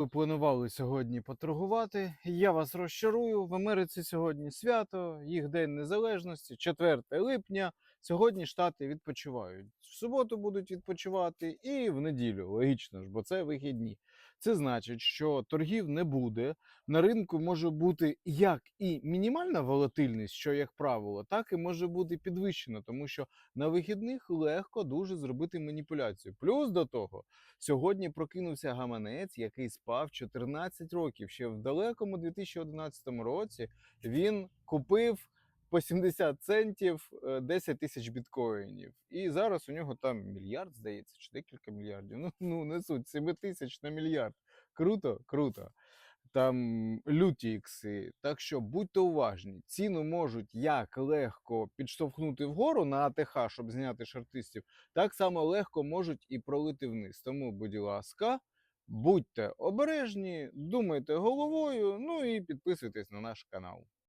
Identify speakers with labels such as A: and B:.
A: Ви планували сьогодні поторгувати. Я вас розчарую. В Америці сьогодні свято, їх День Незалежності, 4 липня. Сьогодні штати відпочивають. В суботу будуть відпочивати і в неділю, логічно ж, бо це вихідні. Це значить, що торгів не буде. На ринку може бути як і мінімальна волатильність, що як правило, так і може бути підвищена, тому що на вихідних легко дуже зробити маніпуляцію. Плюс до того, сьогодні прокинувся гаманець, який спав 14 років. Ще в далекому 2011 році він купив по 70 центів е, 10 тисяч біткоїнів. І зараз у нього там мільярд, здається, чи декілька мільярдів. Ну, ну не суть, 7 тисяч на мільярд. Круто, круто. Там люті ікси. Так що будьте уважні, ціну можуть як легко підштовхнути вгору на АТХ, щоб зняти шартистів, так само легко можуть і пролити вниз. Тому, будь ласка, будьте обережні, думайте головою, ну і підписуйтесь на наш канал.